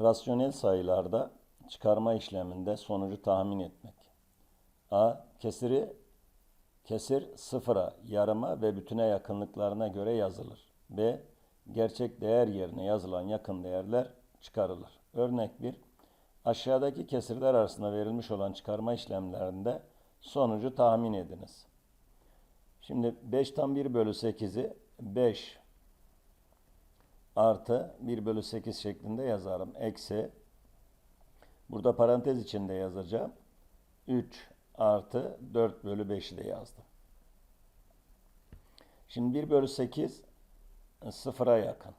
Rasyonel sayılarda çıkarma işleminde sonucu tahmin etmek. A. Kesiri kesir sıfıra, yarıma ve bütüne yakınlıklarına göre yazılır. B. Gerçek değer yerine yazılan yakın değerler çıkarılır. Örnek 1. Aşağıdaki kesirler arasında verilmiş olan çıkarma işlemlerinde sonucu tahmin ediniz. Şimdi 5 tam 1 bölü 8'i 5 artı 1 bölü 8 şeklinde yazarım. Eksi burada parantez içinde yazacağım. 3 artı 4 bölü 5'i de yazdım. Şimdi 1 bölü 8 sıfıra yakın.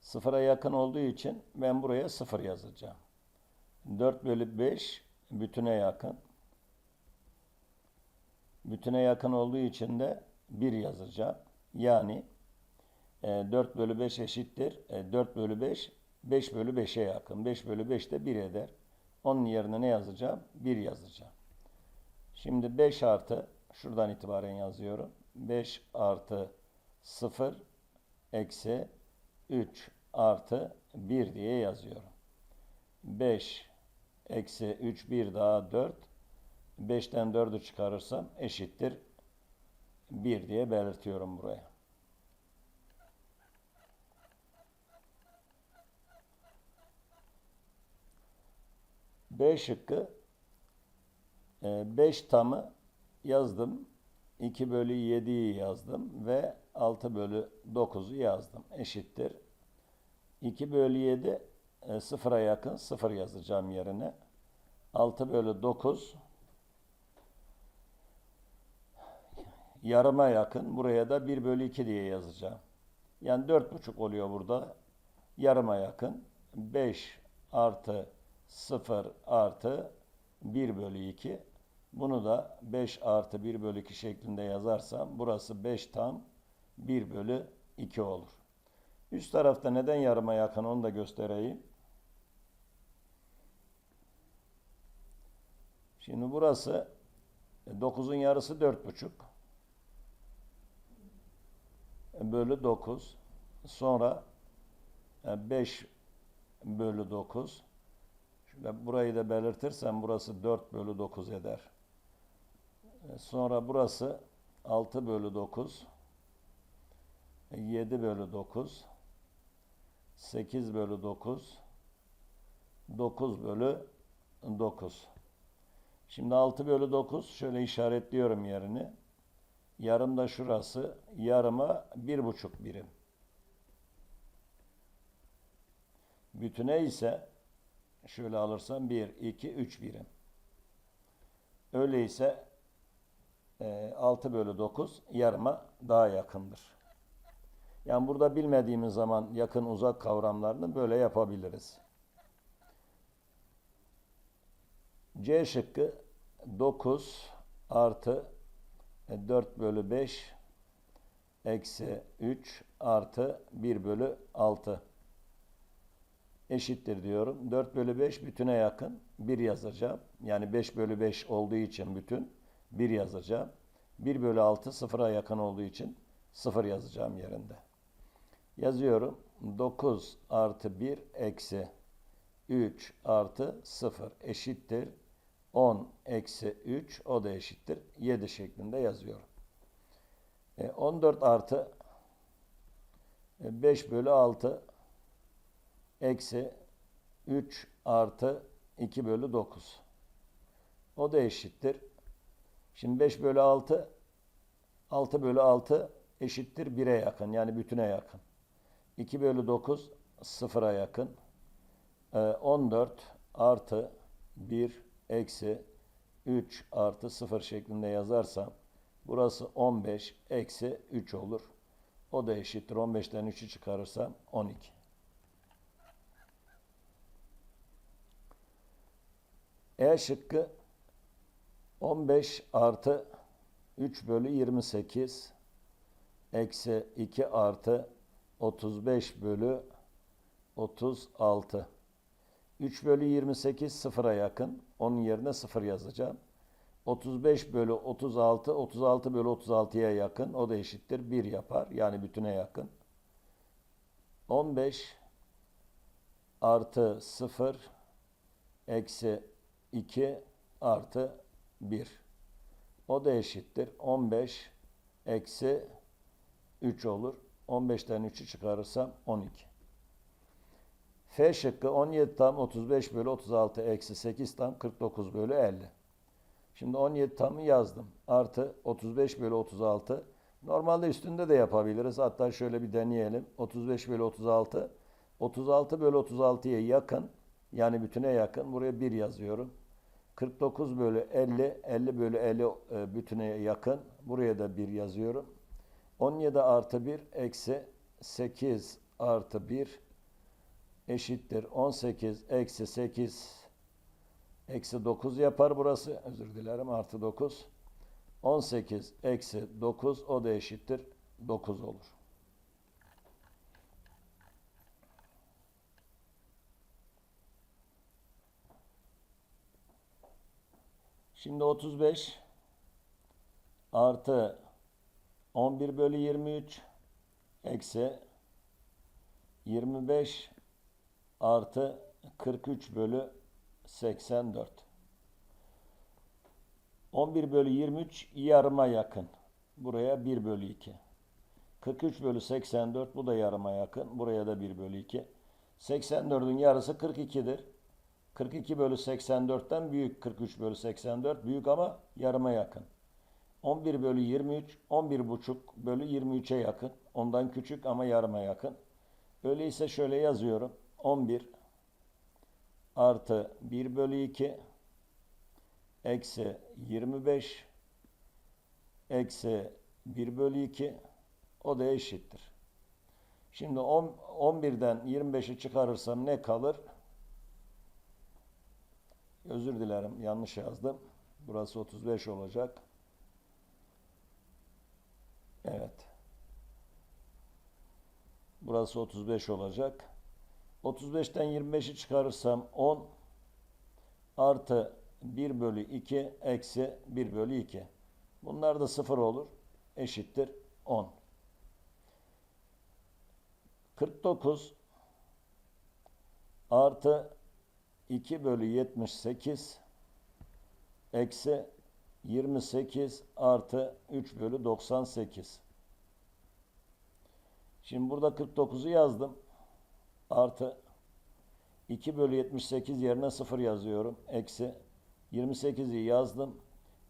Sıfıra yakın olduğu için ben buraya 0 yazacağım. 4 bölü 5 bütüne yakın. Bütüne yakın olduğu için de 1 yazacağım. Yani 4 bölü 5 eşittir. E, 4 bölü 5 5 bölü 5'e yakın. 5 bölü 5 de 1 eder. Onun yerine ne yazacağım? 1 yazacağım. Şimdi 5 artı şuradan itibaren yazıyorum. 5 artı 0 eksi 3 artı 1 diye yazıyorum. 5 eksi 3 1 daha 4 5'ten 4'ü çıkarırsam eşittir 1 diye belirtiyorum buraya. B şıkkı 5 tamı yazdım. 2 bölü 7'yi yazdım ve 6 bölü 9'u yazdım. Eşittir. 2 bölü 7 e, sıfıra yakın 0 yazacağım yerine. 6 bölü 9 yarıma yakın. Buraya da 1 bölü 2 diye yazacağım. Yani 4,5 oluyor burada. Yarıma yakın. 5 artı 0 artı 1 bölü 2. Bunu da 5 artı 1 bölü 2 şeklinde yazarsam burası 5 tam 1 bölü 2 olur. Üst tarafta neden yarıma yakın onu da göstereyim. Şimdi burası 9'un yarısı 4,5 bölü 9 sonra 5 bölü 9 Şöyle burayı da belirtirsem burası 4 bölü 9 eder. Sonra burası 6 bölü 9 7 bölü 9 8 bölü 9 9 bölü 9 Şimdi 6 bölü 9 şöyle işaretliyorum yerini. Yarım da şurası. Yarıma 1,5 birim. Bütüne ise şöyle alırsam 1, 2, 3 birim. Öyleyse 6 bölü 9 yarıma daha yakındır. Yani burada bilmediğimiz zaman yakın uzak kavramlarını böyle yapabiliriz. C şıkkı 9 artı 4 bölü 5 eksi 3 artı 1 bölü 6 eşittir diyorum. 4 bölü 5 bütüne yakın 1 yazacağım. Yani 5 bölü 5 olduğu için bütün 1 yazacağım. 1 bölü 6 sıfıra yakın olduğu için 0 yazacağım yerinde. Yazıyorum. 9 artı 1 eksi 3 artı 0 eşittir 10 eksi 3 o da eşittir 7 şeklinde yazıyorum. E, 14 artı 5 bölü 6 eksi 3 artı 2 bölü 9. O da eşittir. Şimdi 5 bölü 6 6 bölü 6 eşittir 1'e yakın yani bütüne yakın. 2 bölü 9 sıfıra yakın. E, 14 artı 1 eksi 3 artı 0 şeklinde yazarsam burası 15 eksi 3 olur. O da eşittir. 15'ten 3'ü çıkarırsam 12. E şıkkı 15 artı 3 bölü 28 eksi 2 artı 35 bölü 36. 3 bölü 28 sıfıra yakın. Onun yerine 0 yazacağım. 35 bölü 36, 36 bölü 36'ya yakın. O da eşittir 1 yapar. Yani bütüne yakın. 15 artı 0 eksi 2 artı 1. O da eşittir. 15 eksi 3 olur. 15'ten 3'ü çıkarırsam 12. F şıkkı 17 tam 35 bölü 36 eksi 8 tam 49 bölü 50. Şimdi 17 tamı yazdım. Artı 35 bölü 36. Normalde üstünde de yapabiliriz. Hatta şöyle bir deneyelim. 35 bölü 36. 36 bölü 36'ya yakın. Yani bütüne yakın. Buraya 1 yazıyorum. 49 bölü 50. 50 bölü 50 e, bütüne yakın. Buraya da 1 yazıyorum. 17 artı 1 eksi 8 artı 1 eşittir. 18 eksi 8 eksi 9 yapar burası. Özür dilerim artı 9. 18 eksi 9 o da eşittir. 9 olur. Şimdi 35 artı 11 bölü 23 eksi 25 artı 43 bölü 84. 11 bölü 23 yarıma yakın. Buraya 1 bölü 2. 43 bölü 84 bu da yarıma yakın. Buraya da 1 bölü 2. 84'ün yarısı 42'dir. 42 bölü 84'ten büyük 43 bölü 84 büyük ama yarıma yakın. 11 bölü 23 11 buçuk bölü 23'e yakın. Ondan küçük ama yarıma yakın. Öyleyse şöyle yazıyorum. 11 artı 1 bölü 2 eksi 25 eksi 1 bölü 2 o da eşittir. Şimdi 10, 11'den 25'i çıkarırsam ne kalır? Özür dilerim yanlış yazdım. Burası 35 olacak. Evet. Burası 35 olacak. 35'ten 25'i çıkarırsam 10 artı 1 bölü 2 eksi 1 bölü 2. Bunlar da 0 olur. Eşittir 10. 49 artı 2 bölü 78 eksi 28 artı 3 bölü 98. Şimdi burada 49'u yazdım. Artı 2 bölü 78 yerine 0 yazıyorum. Eksi 28'i yazdım.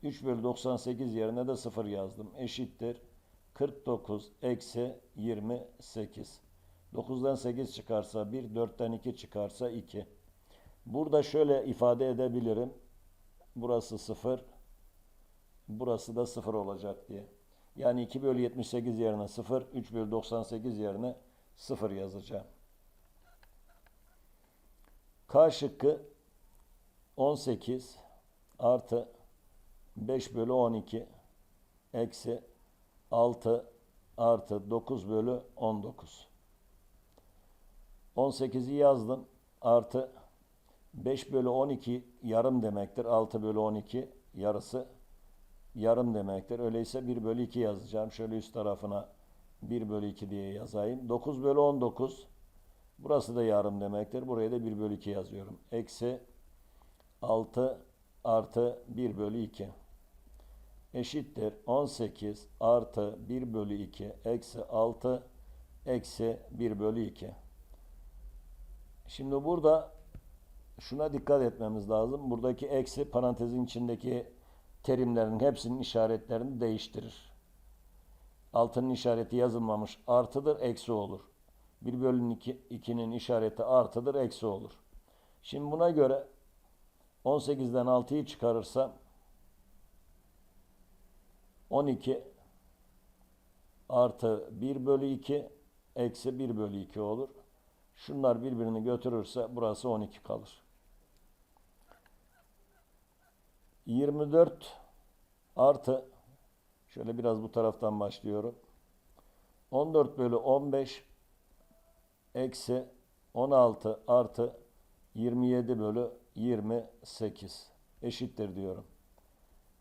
3 bölü 98 yerine de 0 yazdım. Eşittir. 49 eksi 28. 9'dan 8 çıkarsa 1, 4'ten 2 çıkarsa 2. Burada şöyle ifade edebilirim. Burası 0. Burası da 0 olacak diye. Yani 2 bölü 78 yerine 0, 3 bölü 98 yerine 0 yazacağım. K şıkkı 18 artı 5 bölü 12 eksi 6 artı 9 bölü 19. 18'i yazdım. Artı 5 bölü 12 yarım demektir. 6 bölü 12 yarısı yarım demektir. Öyleyse 1 bölü 2 yazacağım. Şöyle üst tarafına 1 bölü 2 diye yazayım. 9 bölü 19 burası da yarım demektir. Buraya da 1 bölü 2 yazıyorum. Eksi 6 artı 1 bölü 2 eşittir 18 artı 1 bölü 2 eksi 6 eksi 1 bölü 2. Şimdi burada şuna dikkat etmemiz lazım. Buradaki eksi parantezin içindeki terimlerin hepsinin işaretlerini değiştirir. Altının işareti yazılmamış artıdır, eksi olur. 1 bölü 2'nin işareti artıdır, eksi olur. Şimdi buna göre 18'den 6'yı çıkarırsam 12 artı 1 bölü 2 eksi 1 bölü 2 olur. Şunlar birbirini götürürse burası 12 kalır. 24 artı şöyle biraz bu taraftan başlıyorum. 14 bölü 15 eksi 16 artı 27 bölü 28 eşittir diyorum.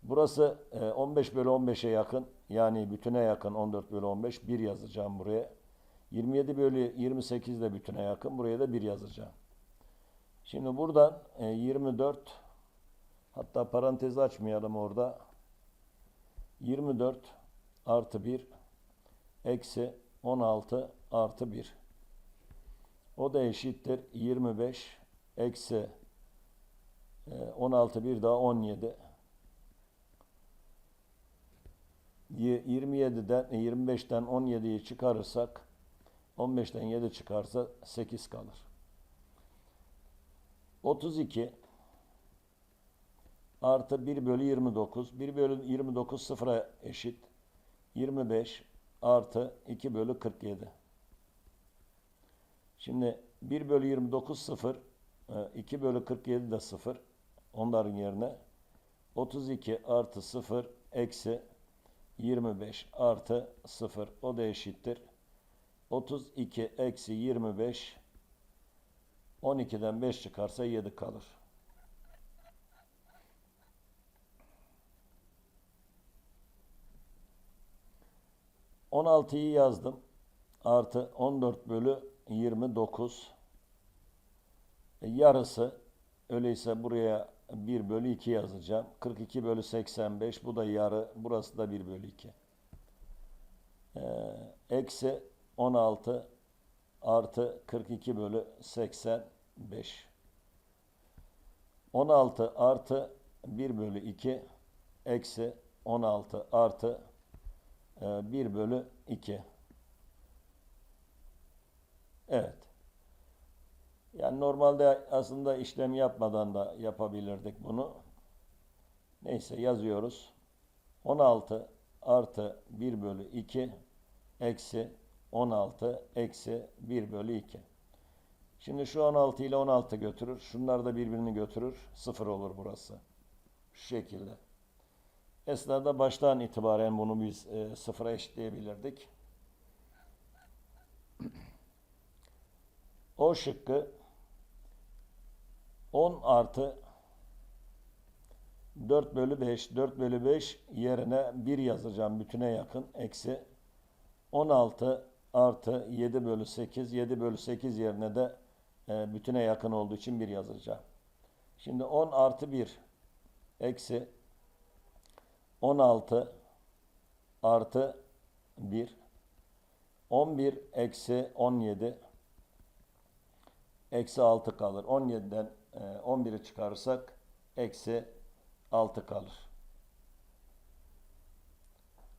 Burası 15 bölü 15'e yakın yani bütüne yakın 14 bölü 15 1 yazacağım buraya. 27 bölü 28 de bütüne yakın buraya da 1 yazacağım. Şimdi buradan e, 24 hatta parantezi açmayalım orada. 24 artı 1 eksi 16 artı 1. O da eşittir 25 eksi e, 16 bir daha 17. Y- 27'den e, 25'ten 17'yi çıkarırsak 15'ten 7 çıkarsa 8 kalır. 32 artı 1 bölü 29. 1 bölü 29 sıfıra eşit. 25 artı 2 bölü 47. Şimdi 1 bölü 29 sıfır. e, 2 bölü 47 de sıfır. Onların yerine 32 artı 0 eksi 25 artı 0. O da eşittir. 32 eksi 25 12'den 5 çıkarsa 7 kalır. On altıyı yazdım. Artı 14 bölü 29. E, yarısı öyleyse buraya 1 bölü 2 yazacağım. 42 bölü 85 bu da yarı. Burası da 1 bölü 2. Ee, eksi 16 artı 42 bölü 85. 16 artı 1 bölü 2 eksi 16 artı e, 1 bölü 2. Evet. Yani normalde aslında işlem yapmadan da yapabilirdik bunu. Neyse yazıyoruz. 16 artı 1 bölü 2 eksi 16 eksi 1 bölü 2. Şimdi şu 16 ile 16 götürür. Şunlar da birbirini götürür. 0 olur burası. Şu şekilde. Esnada baştan itibaren bunu biz e, sıfıra eşitleyebilirdik. O şıkkı 10 artı 4 bölü 5, 4 bölü 5 yerine 1 yazacağım bütüne yakın. Eksi 16 artı 7 bölü 8, 7 bölü 8 yerine de e, bütüne yakın olduğu için 1 yazacağım. Şimdi 10 artı 1 eksi 16 artı 1 11 eksi 17 eksi 6 kalır. 17'den e, 11'i çıkarırsak eksi 6 kalır.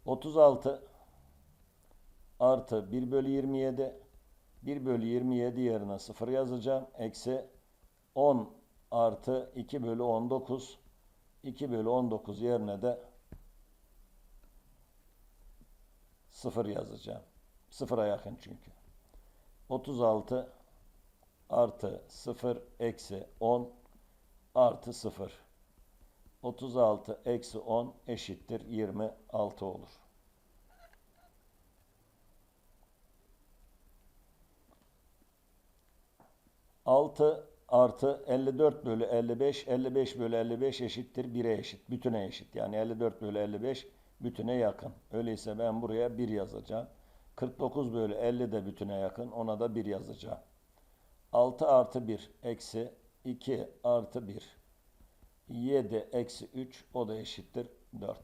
36 artı 1 bölü 27 1 bölü 27 yerine 0 yazacağım. Eksi 10 artı 2 bölü 19 2 bölü 19 yerine de 0 yazacağım. 0'a yakın çünkü. 36 artı 0 eksi 10 artı 0. 36 eksi 10 eşittir 26 olur. Altı artı 54 bölü 55, 55 bölü 55 eşittir 1'e eşit, bütüne eşit. Yani 54 bölü 55 bütüne yakın. Öyleyse ben buraya 1 yazacağım. 49 bölü 50 de bütüne yakın, ona da 1 yazacağım. 6 artı 1 eksi 2 artı 1. 7 eksi 3 o da eşittir 4.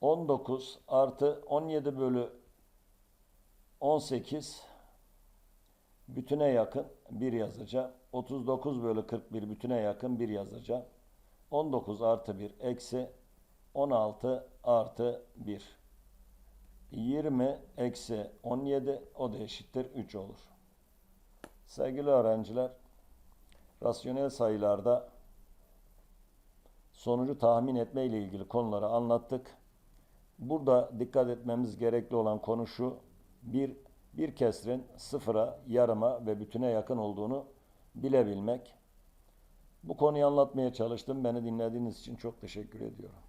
19 artı 17 bölü 18 bütüne yakın 1 yazacağım. 39 bölü 41 bütüne yakın 1 yazacağım. 19 artı 1 eksi 16 artı 1. 20 eksi 17 o da eşittir 3 olur. Sevgili öğrenciler, rasyonel sayılarda sonucu tahmin etme ile ilgili konuları anlattık. Burada dikkat etmemiz gerekli olan konu şu. Bir, bir kesrin sıfıra, yarıma ve bütüne yakın olduğunu bilebilmek. Bu konuyu anlatmaya çalıştım. Beni dinlediğiniz için çok teşekkür ediyorum.